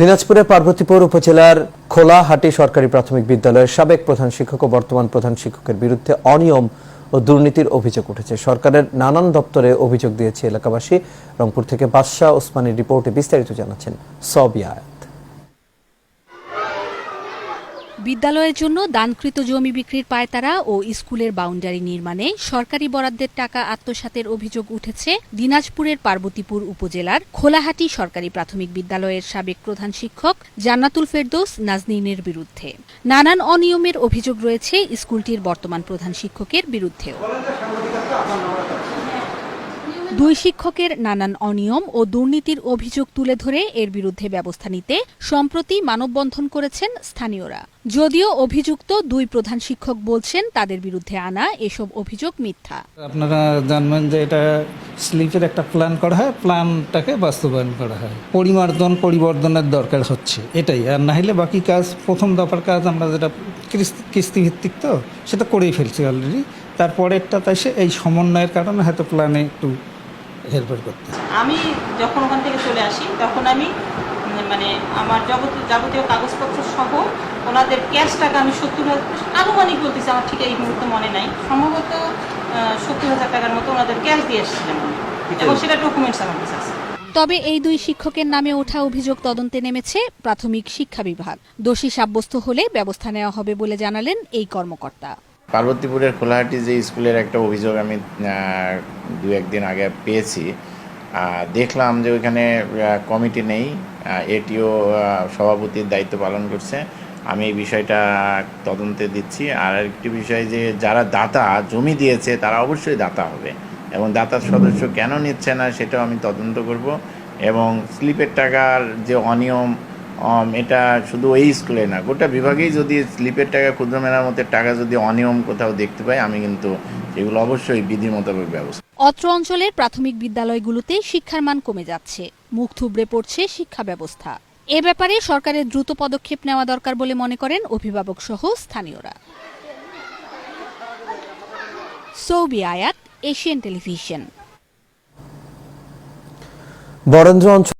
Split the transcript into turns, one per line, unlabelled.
দিনাজপুরের পার্বতীপুর উপজেলার খোলাহাটি সরকারি প্রাথমিক বিদ্যালয়ের সাবেক প্রধান শিক্ষক ও বর্তমান প্রধান শিক্ষকের বিরুদ্ধে অনিয়ম ও দুর্নীতির অভিযোগ উঠেছে। সরকারের নানান দপ্তরে অভিযোগ দিয়েছে এলাকাবাসী। রংপুর থেকে বাদশাহ ওসমানের রিপোর্টে বিস্তারিত জানাচ্ছেন সবিয়াত
বিদ্যালয়ের জন্য দানকৃত জমি বিক্রির পায়তারা ও স্কুলের বাউন্ডারি নির্মাণে সরকারি বরাদ্দের টাকা আত্মসাতের অভিযোগ উঠেছে দিনাজপুরের পার্বতীপুর উপজেলার খোলাহাটি সরকারি প্রাথমিক বিদ্যালয়ের সাবেক প্রধান শিক্ষক জান্নাতুল ফেরদৌস নাজনীনের বিরুদ্ধে। নানান অনিয়মের অভিযোগ রয়েছে স্কুলটির বর্তমান প্রধান শিক্ষকের বিরুদ্ধেও। দুই শিক্ষকের নানান অনিয়ম ও দুর্নীতির অভিযোগ তুলে ধরে এর বিরুদ্ধে ব্যবস্থা নিতে সম্প্রতি মানববন্ধন করেছেন স্থানীয়রা। যদিও অভিযুক্ত দুই প্রধান শিক্ষক বলছেন তাদের বিরুদ্ধে আনা এসব অভিযোগ মিথ্যা।
আপনারা জানবেন যে এটা স্লিপের একটা প্ল্যান করা হয়, প্ল্যানটাকে বাস্তবায়ন করা হয়। পরিমার্জন, পরিবর্তনের দরকার হচ্ছে, এটাই। আর না হলে বাকি কাজ, প্রথম দফার কাজ আমরা যেটা কিস্তি- কিস্তিভিত্তিক তো, সেটা করেই ফেলছি অলরেডি তারপরেরটা তাই সে এই সমন্বয়ের কারণে হয়তো প্ল্যানে একটু হেল্পের করতে।
আমি যখন ওখান থেকে চলে আসি তখন আমি মানে আমার যাবতীয় যাবতীয় কাগজপত্র সহ ওনাদের ক্যাশ টাকা আমি সত্তর হাজার আনুমানিক বলতেছি আমার ঠিক এই মুহূর্তে মনে নাই। সম্ভবত সত্তর হাজার টাকার মতো ওনাদের ক্যাশ দিয়ে এসেছিলাম এবং সেটা ডকুমেন্টস আমার কাছে আছে।
তবে এই দুই শিক্ষকের নামে ওঠা অভিযোগ তদন্তে নেমেছে প্রাথমিক শিক্ষা বিভাগ। দোষী সাব্যস্ত হলে ব্যবস্থা নেওয়া হবে বলে জানালেন এই কর্মকর্তা।
পার্বতীপুরের খোলাহাটি যে স্কুলের একটা অভিযোগ আমি দু একদিন আগে পেয়েছি দেখলাম যে ওইখানে কমিটি নেই এটিও সভাপতির দায়িত্ব পালন করছে। আমি এই বিষয়টা তদন্তে দিচ্ছি। আর একটি বিষয় যে যারা দাতা, জমি দিয়েছে, তারা অবশ্যই দাতা হবে। এবং দাতার সদস্য কেন নিচ্ছে না, সেটাও আমি তদন্ত করব। এবং স্লিপের টাকার যে অনিয়ম এটা শুধু এই স্কুলে না গোটা বিভাগেই যদি স্লিপের টাকা ক্ষুদ্র মেরামতের টাকা যদি অনিয়ম কোথাও দেখতে পাই আমি কিন্তু এগুলো অবশ্যই বিধি মোতাবেক ব্যবস্থা।
অত্র অঞ্চলের প্রাথমিক বিদ্যালয়গুলোতে শিক্ষার মান কমে যাচ্ছে মুখ থুবড়ে পড়ছে শিক্ষা ব্যবস্থা। এ ব্যাপারে সরকারের দ্রুত পদক্ষেপ নেওয়া দরকার বলে মনে করেন অভিভাবক সহ স্থানীয়রা। সৌবি আয়াত এশিয়ান টেলিভিশন।
বরেন্দ্র অঞ্চল